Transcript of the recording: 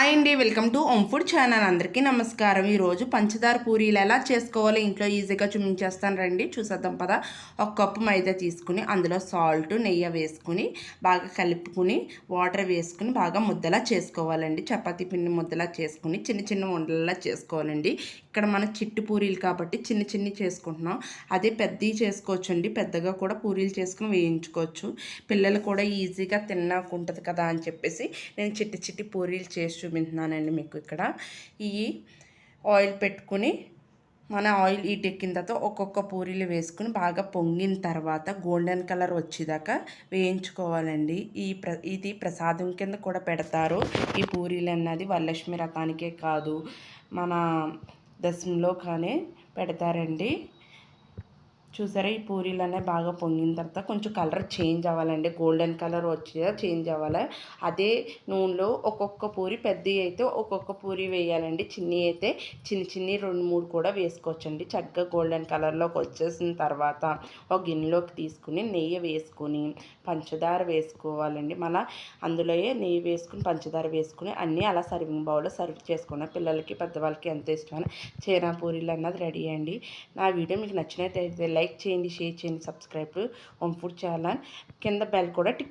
Hi అండి welcome to home food channel. అందరికీ నమస్కారం. ఈరోజు పంచదార పూరీలు ఎలా చేసుకోవాలో ఇంట్లో ఈజీగా చూపించేస్తాను రండి. చూసేద్దాం పదా. ఒక కప్పు మైదా తీసుకుని అందులో సాల్ట్ నెయ్యి వేసుకుని బాగా కలుపుకుని వాటర్ వేసుకుని బాగా ముద్దలా చేసుకోవాలండి. చపాతీ పిండి ముద్దలా చేసుకుని చిన్న చిన్న ఉండలలా చేసుకోవాలండి. ఇక్కడ మన చిట్టు పూరీలు కాబట్టి చిన్న చిన్ని చేసుకుంటున్నాం. అదే పెద్దవి చేసుకోవచ్చండి. పెద్దగా కూడా పూరీలు చేసుకుని వేయించుకోవచ్చు. పిల్లలు కూడా ఈజీగా తిన్నాకుంటుంది కదా అని చెప్పేసి నేను చిట్టి చిట్టి పూరీలు చేసి చూపించున్నానండి మీకు ఇక్కడ. ఈ ఆయిల్ పెట్టుకుని మన ఆయిల్ హీట్ ఎక్కిన తర్వాత ఒక్కొక్క పూరీలు వేసుకుని బాగా పొంగిన తర్వాత గోల్డెన్ కలర్ వచ్చేదాకా వేయించుకోవాలండి. ఈ ప్ర ఇది ప్రసాదం కింద కూడా పెడతారు. ఈ పూరీలు అన్నది వరలక్ష్మి రథానికే కాదు మన దశంలో కానీ పెడతారండి. చూసారా? ఈ పూరీలు అనేవి బాగా పొంగిన తర్వాత కొంచెం కలర్ చేంజ్ అవ్వాలండి. గోల్డెన్ కలర్ వచ్చేలా చేంజ్ అవ్వాలి. అదే నూనెలో ఒక్కొక్క పూరి పెద్దవి అయితే ఒక్కొక్క పూరి వేయాలండి. చిన్ని అయితే చిన్ని చిన్ని రెండు మూడు కూడా వేసుకోవచ్చండి. చక్కగా గోల్డెన్ కలర్లోకి వచ్చేసిన తర్వాత ఒక గిన్నెలోకి తీసుకుని నెయ్యి వేసుకుని పంచదార వేసుకోవాలండి. మన అందులో నెయ్యి వేసుకుని పంచదార వేసుకుని అన్నీ అలా సర్వింగ్ బౌల్లో సర్వ్ చేసుకున్న పిల్లలకి పెద్దవాళ్ళకి ఎంత ఇష్టమైన చీనా పూరీలు అన్నది రెడీ అండి. నా వీడియో మీకు నచ్చినట్టయితే లైక్ చేయండి షేర్ చేయండి సబ్స్క్రైబ్. హోమ్ ఫుడ్ ఛానల్ కింద బెల్ కూడా టిక్